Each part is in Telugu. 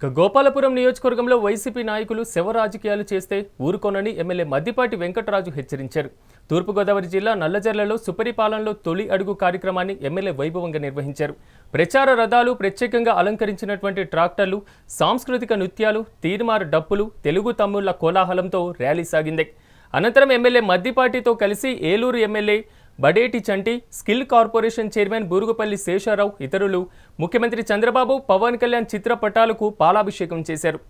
ఇక గోపాలపురం నియోజకవర్గంలో వైసీపీ నాయకులు శవ రాజకీయాలు చేస్తే ఊరుకోనని ఎమ్మెల్యే మద్దిపాటి వెంకటరాజు హెచ్చరించారు. తూర్పుగోదావరి జిల్లా నల్లజర్లలో సుపరిపాలనలో తొలి అడుగు కార్యక్రమాన్ని ఎమ్మెల్యే వైభవంగా నిర్వహించారు. ప్రచార రథాలు ప్రత్యేకంగా అలంకరించినటువంటి ట్రాక్టర్లు సాంస్కృతిక నృత్యాలు తీర్మార్ డప్పులు తెలుగు తమ్ముళ్ళ కోలాహలంతో ర్యాలీ సాగింది. అనంతరం ఎమ్మెల్యే మద్దిపాటితో కలిసి Eluru MLA Badeti Chanti skill corporation chairman Burugupalli Sesharao ఇతరులు. ముఖ్యమంత్రి చంద్రబాబు పవన్ కళ్యాణ్ చిత్రపటాలకు పాలాభిషేకం చేశారు.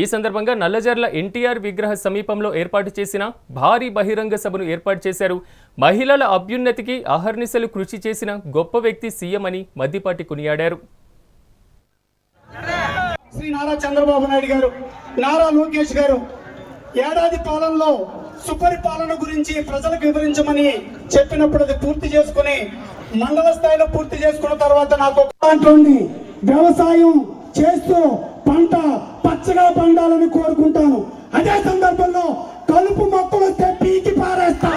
ఈ సందర్భంగా నల్లజర్ల ఎన్టీఆర్ విగ్రహ సమీపంలో ఏర్పాటు చేసిన భారీ బహిరంగ సభను ఏర్పాటు చేశారు. మహిళల అభ్యున్నతికి అహర్నిశలు కృషి చేసిన గొప్ప వ్యక్తి సీఎం అని మద్దిపాటి కొనియాడారు. శ్రీ నారా చంద్రబాబు నాయుడు గారు నారా లోకేష్ గారు ఏడాది పాలనలో సుపరిపాలన గురించి ప్రజలకు వివరించమని చెప్పినప్పుడు అది పూర్తి చేసుకుని మండల స్థాయిలో పూర్తి చేసుకున్న తర్వాత నాకు అంటుంది వ్యవసాయం చేస్తూ పంట పచ్చగా పండాలని కోరుకుంటాను. అదే సందర్భంలో కలుపు మొక్కలు వస్తే పీకి పారేస్తా.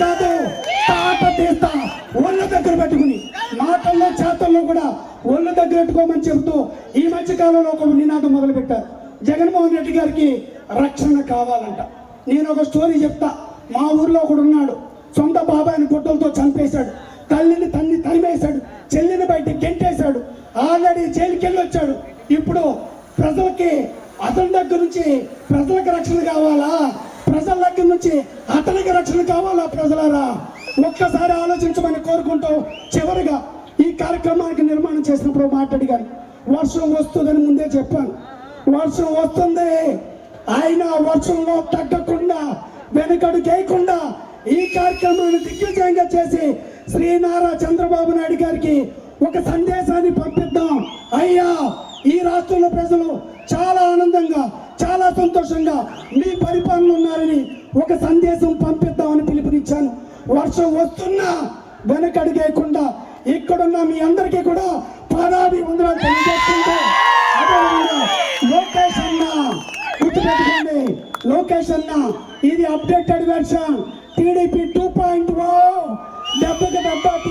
కాదు తాట తీస్తా. ఒళ్ళు దగ్గర పెట్టుకుని మాటల్లో చేతల్లో కూడా ఒళ్ళు దగ్గర పెట్టుకోమని చెబుతూ ఈ మధ్య కాలంలో ఒక నినాదం మొదలుపెట్టారు. జగన్మోహన్ రెడ్డి గారికి రక్షణ కావాలంట. నేను ఒక స్టోరీ చెప్తా. మా ఊర్లో ఒకడు ఉన్నాడు. సొంత బాబాయిని గుడ్డలతో చంపేశాడు. తల్లిని తన్ని తరిమేశాడు. చెల్లిని బయట గెంటేశాడు. ఆల్రెడీ జైలుకి వెళ్ళి వచ్చాడు ఇప్పుడు ప్రజలకి అతని దగ్గర నుంచి ప్రజలకు రక్షణ కావాలా? ప్రజల దగ్గర నుంచి అతనికి రక్షణ కావాలా ప్రజలారా? ఒక్కసారి ఆలోచించమని కోరుకుంటూ చివరిగా ఈ కార్యక్రమానికి నిర్మాణం చేసినప్పుడు మాట్లాడిగాను వర్షం వస్తుందని ముందే చెప్పాను. వర్షం వస్తుంది. ఆయన వర్షంలో తగ్గకుండా వెనుకడు చేయకుండా ఈ కార్యక్రమాన్ని దిగ్విజయంగా చేసి శ్రీ నారా చంద్రబాబు నాయుడు గారికి ఒక సందేశాన్ని పంపిద్దాం. అయ్యా ఈ రాష్ట్రంలో ప్రజలు చాలా ఆనందంగా చాలా సంతోషంగా మీ పరిపాలన ఉన్నారని ఒక సందేశం పంపిద్దామని పిలుపునిచ్చాను. వర్షం వస్తున్నా వెనకడిగేయకుండా ఇక్కడున్న మీ అందరికీ కూడా పాదాభి వందనాలు తెలియజేస్తుంటే అదేవిధంగా లోకేష్ అన్న గుర్తుపెట్టుకోండి. లోకేష్ అన్న ఇది updated version TDP two point O oh, దెబ్బకి దెబ్బ తీసే